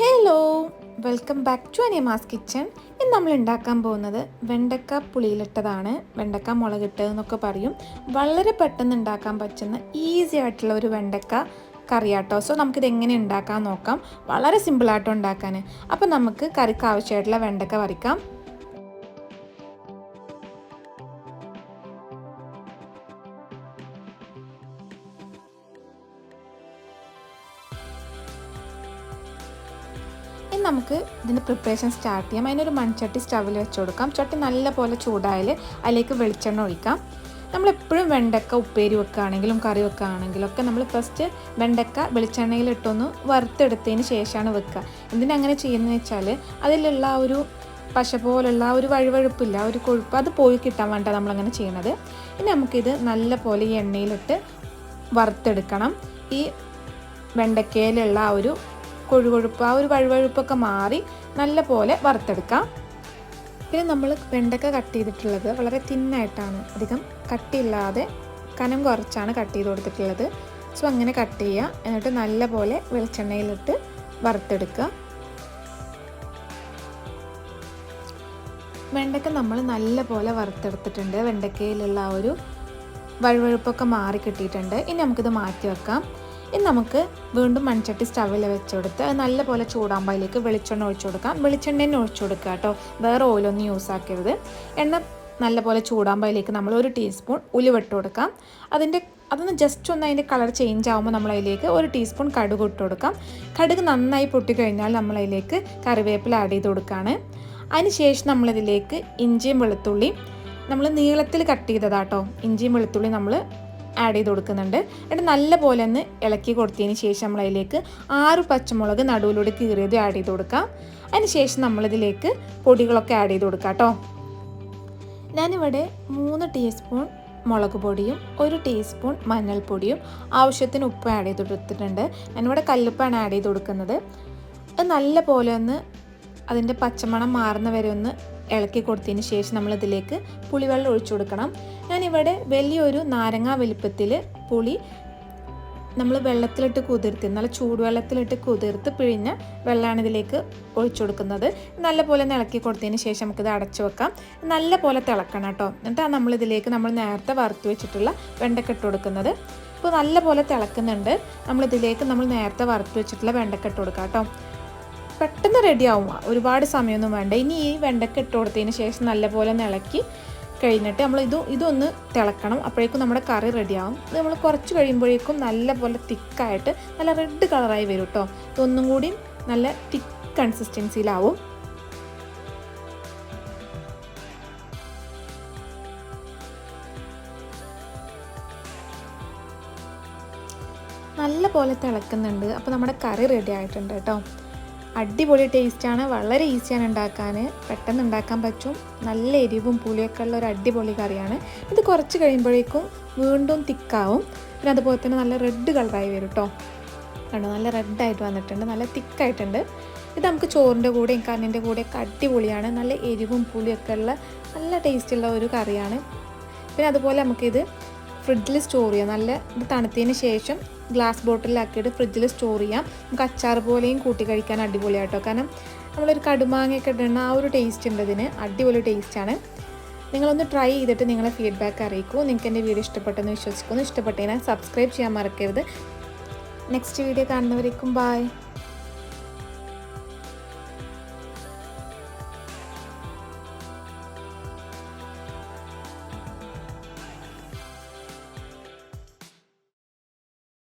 Hello welcome back to Aniyamma's kitchen ഇന്ന് നമ്മൾ ഉണ്ടാക്കാൻ പോകുന്നത് വെണ്ടക്ക പുളിയിലിട്ടതാണ്. വെണ്ടക്ക മുളകിട്ടതെന്നൊക്കെ പറയും. വളരെ പെട്ടെന്ന് ഉണ്ടാക്കാൻ പറ്റുന്ന ഈസി ആയിട്ടുള്ള ഒരു വെണ്ടക്ക കറിയാട്ടോ. സോ നമുക്കിത് എങ്ങനെ ഉണ്ടാക്കാൻ നോക്കാം. വളരെ സിമ്പിളായിട്ട് ഉണ്ടാക്കാൻ. അപ്പോൾ നമുക്ക് കറിക്ക് ആവശ്യമായിട്ടുള്ള വെണ്ടക്ക വറിക്കാം. നമുക്ക് ഇതിന്റെ പ്രിപ്പറേഷൻ സ്റ്റാർട്ട് ചെയ്യാം. അതിനൊരു മൺചട്ടി സ്റ്റവിൽ വെച്ച് കൊടുക്കാം. ചട്ടി നല്ലപോലെ ചൂടായാൽ അതിലേക്ക് വെളിച്ചെണ്ണ ഒഴിക്കാം. നമ്മളെപ്പോഴും വെണ്ടക്ക ഉപ്പേരി വെക്കുകയാണെങ്കിലും കറി വെക്കുകയാണെങ്കിലും ഒക്കെ നമ്മൾ ഫസ്റ്റ് വെണ്ടക്ക വെളിച്ചെണ്ണയിൽ ഇട്ടൊന്ന് വറുത്തെടുത്തതിന് ശേഷമാണ് വെക്കുക. എന്തിനാ അങ്ങനെ ചെയ്യുന്നത് വെച്ചാൽ അതിലുള്ള ആ ഒരു പശ പോലുള്ള ഒരു വഴുവഴുപ്പില്ല ഒരു കൊഴുപ്പ് അത് പോയി കിട്ടാൻ വേണ്ട നമ്മളങ്ങനെ ചെയ്യണത് ഇനി നമുക്കിത് നല്ല പോലെ ഈ എണ്ണയിലിട്ട് വറുത്തെടുക്കണം. ഈ വെണ്ടക്കയിലുള്ള ആ ഒരു കൊഴുകൊഴുപ്പ് ആ ഒരു വഴുവഴുപ്പൊക്കെ മാറി നല്ല പോലെ വറുത്തെടുക്കാം. പിന്നെ നമ്മൾ വെണ്ടക്ക കട്ട് ചെയ്തിട്ടുള്ളത് വളരെ തിന്നായിട്ടാണ് അധികം കട്ടിയില്ലാതെ കനം കുറച്ചാണ് കട്ട് ചെയ്ത് കൊടുത്തിട്ടുള്ളത്. സോ അങ്ങനെ കട്ട് ചെയ്യുക. എന്നിട്ട് നല്ല പോലെ വെളിച്ചെണ്ണയിലിട്ട് വറുത്തെടുക്കുക. വെണ്ടക്ക നമ്മൾ നല്ല പോലെ വറുത്തെടുത്തിട്ടുണ്ട്. വെണ്ടക്കയിലുള്ള ആ ഒരു വഴുവഴുപ്പൊക്കെ മാറി കിട്ടിയിട്ടുണ്ട്. ഇനി നമുക്കിത് മാറ്റി വെക്കാം. ഇനി നമുക്ക് വീണ്ടും മൺചട്ടി സ്റ്റവിൽ അത് നല്ലപോലെ ചൂടാകുമ്പോൾ വെളിച്ചെണ്ണ ഒഴിച്ചു കൊടുക്കാം. വെളിച്ചെണ്ണ തന്നെ ഒഴിച്ചു കൊടുക്കുക കേട്ടോ. വേറെ ഓയിലൊന്നും യൂസ് ആക്കരുത്. എണ്ണ നല്ലപോലെ ചൂടാകുമ്പോൾ നമ്മൾ ഒരു ടീസ്പൂൺ ഉലുവിട്ട് കൊടുക്കാം. അതിന്റെ അതൊന്ന് ജസ്റ്റ് ഒന്ന് അതിന്റെ കളർ ചേഞ്ച് ആകുമ്പോൾ നമ്മൾ അതിലേക്ക് ഒരു ടീസ്പൂൺ കടുക് ഇട്ട് കൊടുക്കാം. കടുക് നന്നായി പൊട്ടിക്കഴിഞ്ഞാൽ നമ്മൾ അതിലേക്ക് കറിവേപ്പില ആഡ് ചെയ്ത് കൊടുക്കുകയാണ്. അതിനുശേഷം നമ്മളിതിലേക്ക് ഇഞ്ചിയും വെളുത്തുള്ളിയും നമ്മൾ നീളത്തിൽ കട്ട്. ചെയ്തതാട്ടോ ഇഞ്ചിയും വെളുത്തുള്ളി നമ്മൾ ആഡ് ചെയ്ത് കൊടുക്കുന്നുണ്ട്. എന്നിട്ട് നല്ല പോലെ ഒന്ന് ഇളക്കി കൊടുത്തതിന് ശേഷം നമ്മൾ അതിലേക്ക് ആറ് പച്ചമുളക് നടുവിലൂടെ കീറിയത് ആഡ് ചെയ്ത് കൊടുക്കാം. അതിനുശേഷം നമ്മളിതിലേക്ക് പൊടികളൊക്കെ ആഡ് ചെയ്ത് കൊടുക്കാം കേട്ടോ ഞാനിവിടെ മൂന്ന് ടീസ്പൂൺ മുളക് പൊടിയും ഒരു ടീസ്പൂൺ മഞ്ഞൾപ്പൊടിയും ആവശ്യത്തിന് ഉപ്പ് ആഡ് ചെയ്ത് കൊടുത്തിട്ടുണ്ട്. ഞാനിവിടെ കല്ലുപ്പാണ് ആഡ് ചെയ്ത് കൊടുക്കുന്നത്. അത് നല്ല പോലെ ഒന്ന് അതിന്റെ പച്ചമണം മാറുന്ന വരെ ഒന്ന് ഇളക്കി കൊടുത്തതിന് ശേഷം നമ്മളിതിലേക്ക് പുളിവെള്ളം ഒഴിച്ചു കൊടുക്കണം. ഞാനിവിടെ വലിയൊരു നാരങ്ങ വലിപ്പത്തിൽ പുളി നമ്മൾ വെള്ളത്തിലിട്ട് കുതിർത്ത് നല്ല ചൂടുവെള്ളത്തിലിട്ട് കുതിർത്ത് പിഴിഞ്ഞ വെള്ളമാണ് ഇതിലേക്ക് ഒഴിച്ചു കൊടുക്കുന്നത്. നല്ലപോലെ ഇളക്കി കൊടുത്തതിന് ശേഷം നമുക്കിത് അടച്ചു വെക്കാം. നല്ല പോലെ തിളക്കണം കേട്ടോ. എന്നിട്ടാണ് നമ്മളിതിലേക്ക് നമ്മൾ നേരത്തെ വറുത്ത് വെച്ചിട്ടുള്ള വെണ്ടക്ക ഇട്ട് കൊടുക്കുന്നത്. ഇപ്പോൾ നല്ല പോലെ തിളക്കുന്നുണ്ട്. നമ്മളിതിലേക്ക് നമ്മൾ നേരത്തെ വറുത്ത് വെച്ചിട്ടുള്ള വെണ്ടക്ക ഇട്ട് കൊടുക്കാം കേട്ടോ. പെട്ടെന്ന് റെഡിയാവും ഒരുപാട് സമയമൊന്നും വേണ്ട. ഇനി ഈ വെണ്ടക്ക ഇട്ട് കൊടുത്തതിന് ശേഷം നല്ലപോലെ ഇളക്കി കഴിഞ്ഞിട്ട് നമ്മൾ ഇത് ഇതൊന്ന് തിളക്കണം. അപ്പോഴേക്കും നമ്മുടെ കറി റെഡിയാവും ഇത് നമ്മൾ കുറച്ച് കഴിയുമ്പോഴേക്കും നല്ലപോലെ തിക്കായിട്ട് നല്ല റെഡ് കളറായി വരും കേട്ടോ ഇതൊന്നും കൂടി നല്ല തിക്ക് കൺസിസ്റ്റൻസിയിലാവും നല്ല പോലെ തിളക്കുന്നുണ്ട്. അപ്പോൾ നമ്മുടെ കറി റെഡി ആയിട്ടുണ്ട് കേട്ടോ അടിപൊളി ടേസ്റ്റാണ്. വളരെ ഈസിയാണ് ഉണ്ടാക്കാൻ പെട്ടെന്ന് ഉണ്ടാക്കാൻ പറ്റും. നല്ല എരിവും പുളിയൊക്കെ ഉള്ള ഒരു അടിപൊളി കറിയാണ്. ഇത് കുറച്ച് കഴിയുമ്പോഴേക്കും വീണ്ടും തിക്കാവും. പിന്നെ അതുപോലെ തന്നെ നല്ല റെഡ് കളറായി വരും കേട്ടോ കണ്ടോ? നല്ല റെഡായിട്ട് വന്നിട്ടുണ്ട്. നല്ല തിക്കായിട്ടുണ്ട്. ഇത് നമുക്ക് ചോറിന്റെ കൂടെയും കണ്ണിന്റെ കൂടെയൊക്കെ അടിപൊളിയാണ്. നല്ല എരിവും പുളിയൊക്കെ ഉള്ള നല്ല ടേസ്റ്റുള്ള ഒരു കറിയാണ്. പിന്നെ അതുപോലെ നമുക്കിത് ഫ്രിഡ്ജിൽ സ്റ്റോർ ചെയ്യാം. നല്ല ഇത് തണുത്തതിന് ശേഷം ഗ്ലാസ് ബോട്ടിലാക്കിയിട്ട് ഫ്രിഡ്ജിൽ സ്റ്റോർ ചെയ്യാം. നമുക്ക് അച്ചാർ പോലെയും കൂട്ടി കഴിക്കാൻ അടിപൊളിയാട്ടോ. കാരണം നമ്മളൊരു കടുമാങ്ങയൊക്കെ ഇടുന്ന ആ ഒരു ടേസ്റ്റ് ഉണ്ട് ഇതിന് അടിപൊളി ടേസ്റ്റാണ് നിങ്ങളൊന്ന് ട്രൈ ചെയ്തിട്ട് നിങ്ങളെ ഫീഡ്ബാക്ക് അറിയിക്കൂ. നിങ്ങൾക്ക് എന്റെ വീഡിയോ ഇഷ്ടപ്പെട്ടെന്ന് വിശ്വസിക്കുന്നു. ഇഷ്ടപ്പെട്ടതിനാൽ സബ്സ്ക്രൈബ് ചെയ്യാൻ മറക്കരുത്. Next video കാണുന്നവരേക്കും bye